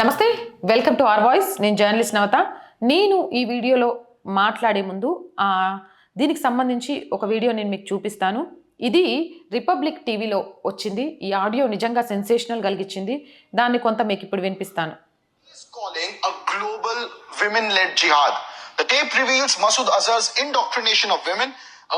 నమస్తే welcome to R voice నేను journalist నవత. నేను ఈ వీడియోలో మాట్లాడే ముందు దీనికి సంబంధించి ఒక వీడియో నేను మీకు చూపిస్తాను. ఇది రిపబ్లిక్ టీవీలో వచ్చింది. ఈ ఆడియో నిజంగా సెన్సేషనల్ కలిగించింది. దాన్ని కొంత మీకు ఇప్పుడు వినిపిస్తాను. Is calling led global. The tape reveals Masood Azhar's indoctrination of women,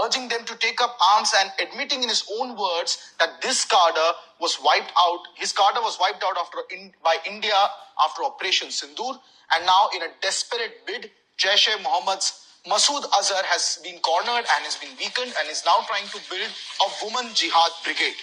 urging them to take up arms and admitting in his own words that this cadre was wiped out. His cadre was wiped out after in, by India after Operation Sindoor. And now, in a desperate bid, Jaish e Mohammed's Masood Azhar has been cornered and has been weakened and is now trying to build a woman jihad brigade.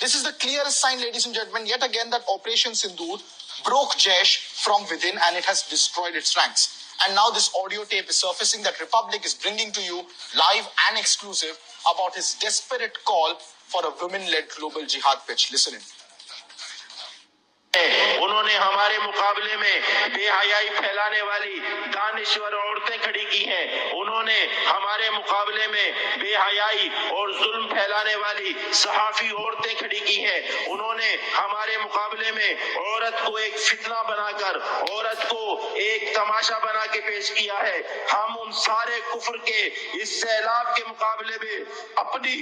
This is the clearest sign, ladies and gentlemen, yet again that Operation Sindoor broke Jaish from within and it has destroyed its ranks. And now this audio tape is surfacing that Republic is bringing to you live and exclusive about his desperate call for a women-led global jihad pitch. Listen in. उन्होंने हमारे मुकाबले में बेहयाई फैलाने वाली दानिश्वर औरतें खड़ी की हैं। उन्होंने हमारे मुकाबले में बेहयाई और जुल्म फैलाने वाली सहाफी औरतें खड़ी की हैं। उन्होंने हमारे मुकाबले में औरत को एक फितना बनाकर, औरत को एक तमाशा बना के पेश किया है। हम उन सारे कुफर के, इस सैलाब के मुकाबले में अपनी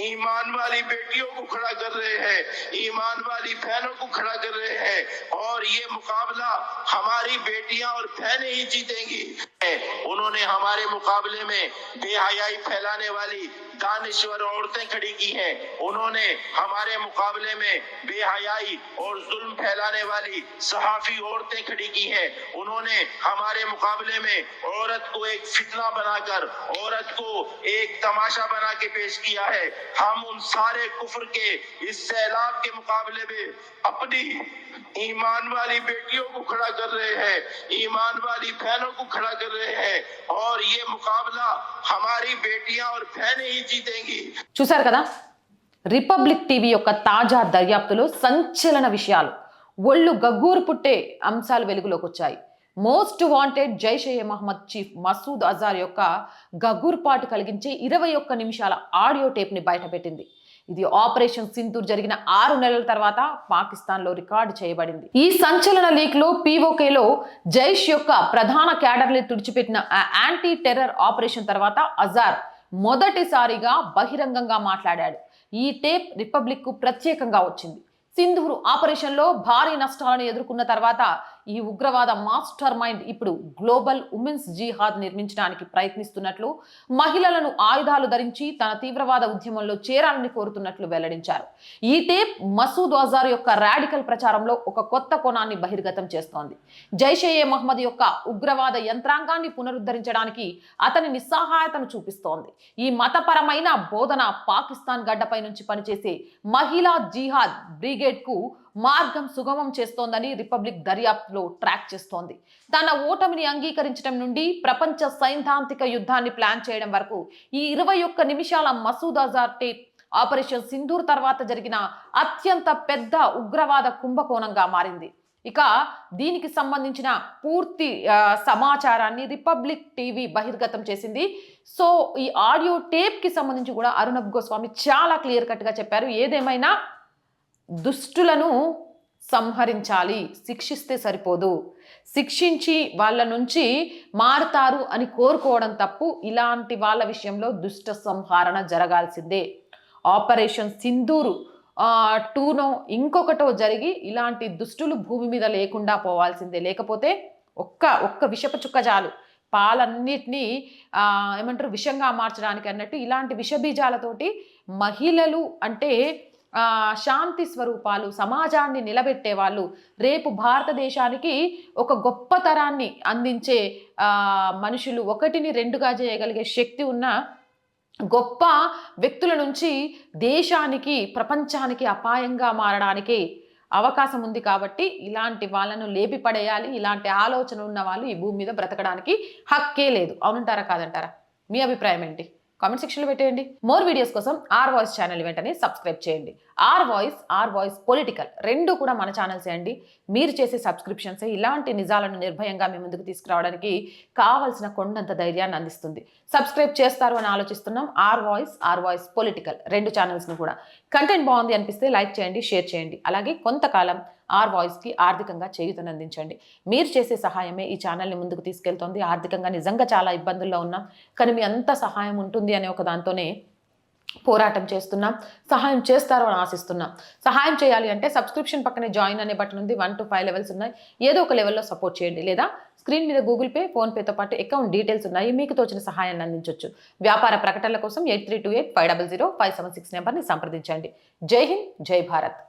ईमान वाली बेटियों को खड़ा कर रहे हैं। ईमान वाली बहनों को खड़ा कर रहे हैं। और ये मुकाबला हमारी बेटियाँ और बहनें ही जीतेंगी। उन्होंने हमारे मुकाबले में बेहयाई फैलाने वाली दानिश्वर औरतें खड़ी की हैं। उन्होंने हमारे मुकाबले में बेहयाई और जुल्म फैलाने वाली सहाफी औरतें खड़ी की हैं। उन्होंने हमारे मुकाबले में औरत को एक फितना बनाकर, औरत को एक तमाशा बना के पेश किया है। हम उन सारे कुफर के, इस सैलाब के मुकाबले में अपनी ईमान वाली बेटियों को खड़ा कर रहे हैं। ईमान वाली बहनों को खड़ा कर చూశారు కదా? రిపబ్లిక్ టీవీ యొక్క తాజా దర్యాప్తులో సంచలన విషయాలు. ఒళ్ళు గగ్గూరు పుట్టే అంశాలు వెలుగులోకి వచ్చాయి. Most wanted Jaish-e Mohammed chief Masood Azhar యొక్క గగూర్పాటు కలిగించే ఇరవై ఒక్క నిమిషాల ఆడియో టేప్ని బయటపెట్టింది. ఇది ఆపరేషన్ సింధూర్ జరిగిన ఆరు నెలల తర్వాత పాకిస్తాన్లో రికార్డు చేయబడింది. ఈ సంచలన లీక్లో పీఓకేలో జైష్ యొక్క ప్రధాన క్యాడర్ని తుడిచిపెట్టిన యాంటీ టెర్రర్ ఆపరేషన్ తర్వాత అజార్ మొదటిసారిగా బహిరంగంగా మాట్లాడాడు. ఈ టేప్ రిపబ్లిక్కు ప్రత్యేకంగా వచ్చింది. సింధూరు ఆపరేషన్లో భారీ నష్టాలను ఎదుర్కొన్న తర్వాత ఈ ఉగ్రవాద మాస్టర్ మైండ్ ఇప్పుడు గ్లోబల్ ఉమెన్స్ జిహాద్ నిర్మించడానికి ప్రయత్నిస్తున్నట్లు మహిళలను ఆయుధాలు ధరించి తన తీవ్రవాద ఉద్యమంలో చేరాలని కోరుతున్నట్లు వెల్లడించారు. ఈ టేప్ మసూద్ అజార్ యొక్క రాడికల్ ప్రచారంలో ఒక కొత్త కోణాన్ని బహిర్గతం చేస్తోంది. జైషే ఏ మహమ్మద్ యొక్క ఉగ్రవాద యంత్రాంగాన్ని పునరుద్ధరించడానికి అతని నిస్సహాయతను చూపిస్తోంది. ఈ మతపరమైన బోధన పాకిస్తాన్ గడ్డపై నుంచి పనిచేసే మహిళా జిహాద్ బ్రిగేడ్కు మార్గం సుగమం చేస్తోందని రిపబ్లిక్ దర్యాప్తులో ట్రాక్ చేస్తోంది. తన ఓటమిని అంగీకరించడం నుండి ప్రపంచ సైద్ధాంతిక యుద్ధాన్ని ప్లాన్ చేయడం వరకు ఈ ఇరవై ఒక్క నిమిషాల మసూద్ అజార్ టేప్ ఆపరేషన్ సింధూర్ తర్వాత జరిగిన అత్యంత పెద్ద ఉగ్రవాద కుంభకోణంగా మారింది. ఇక దీనికి సంబంధించిన పూర్తి సమాచారాన్ని రిపబ్లిక్ టీవీ బహిర్గతం చేసింది. సో ఈ ఆడియో టేప్కి సంబంధించి కూడా అరుణబ్ గోస్వామి చాలా క్లియర్ కట్గా చెప్పారు. ఏదేమైనా దుష్టులను సంహరించాలి. శిక్షిస్తే సరిపోదు. శిక్షించి వాళ్ళ నుంచి మారుతారు అని కోరుకోవడం తప్పు. ఇలాంటి వాళ్ళ విషయంలో దుష్ట సంహరణ జరగాల్సిందే. ఆపరేషన్ సింధూరు టూనో ఇంకొకటో జరిగి ఇలాంటి దుష్టులు భూమి మీద లేకుండా పోవాల్సిందే. లేకపోతే ఒక్క ఒక్క విషపు చుక్క చాలు. పాలన్నిటినీ ఏమంటారు విషంగా మార్చడానికి అన్నట్టు ఇలాంటి విషబీజాలతోటి మహిళలు అంటే శాంతి స్వరూపాలు సమాజాన్ని నిలబెట్టే వాళ్ళు రేపు భారతదేశానికి ఒక గొప్ప తరాన్ని అందించే మనుషులు ఒకటిని రెండుగా చేయగలిగే శక్తి ఉన్న గొప్ప వ్యక్తుల నుంచి దేశానికి ప్రపంచానికి అపాయంగా మారడానికి అవకాశం ఉంది కాబట్టి ఇలాంటి వాళ్ళను లేపి పడేయాలి ఇలాంటి ఆలోచన ఉన్న వాళ్ళు ఈ భూమి మీద బ్రతకడానికి హక్కే లేదు. అవునంటారా కాదంటారా? మీ అభిప్రాయం ఏంటి? కామెంట్ సెక్షన్లో పెట్టేయండి. మోర్ వీడియోస్ కోసం ఆర్ వాయిస్ ఛానల్ వెంటనే సబ్స్క్రైబ్ చేయండి. R voice R voice political రెండు కూడా మన ఛానల్స్ అండి. మీరు చేసే సబ్స్క్రిప్షన్సే ఇలాంటి నిజాలను నిర్భయంగా మీ ముందుకు తీసుకురావడానికి కావాల్సిన కొండంత ధైర్యాన్ని అందిస్తుంది. సబ్స్క్రైబ్ చేస్తారు అని ఆలోచిస్తున్నాం. R voice R voice political రెండు ఛానల్స్ను కూడా. కంటెంట్ బాగుంది అనిపిస్తే లైక్ చేయండి షేర్ చేయండి. అలాగే కొంతకాలం ఆర్ వాయిస్కి ఆర్థికంగా చేయుతనందించండి మీరు చేసే సహాయమే ఈ ఛానల్ని ముందుకు తీసుకెళ్తోంది. ఆర్థికంగా నిజంగా చాలా ఇబ్బందుల్లో ఉన్నాం. కానీ మీ అంత సహాయం ఉంటుంది అనే ఒక దాంతోనే పోరాటం చేస్తున్నాం. సహాయం చేస్తారు అని ఆశిస్తున్నాం. సహాయం చేయాలి అంటే సబ్స్క్రిప్షన్ పక్కనే జాయిన్ అనే బటన్ ఉంది. వన్ టు ఫైవ్ లెవెల్స్ ఉన్నాయి. ఏదో ఒక లెవెల్లో సపోర్ట్ చేయండి. లేదా స్క్రీన్ మీద గూగుల్ పే ఫోన్పేతో పాటు అకౌంట్ డీటెయిల్స్ ఉన్నాయి. మీకు తోచిన సహాయాన్ని అందించవచ్చు వ్యాపార ప్రకటనల కోసం eight three two eight five double zero five seven six నెంబర్ని సంప్రదించండి. జై హింద్ జై భారత్.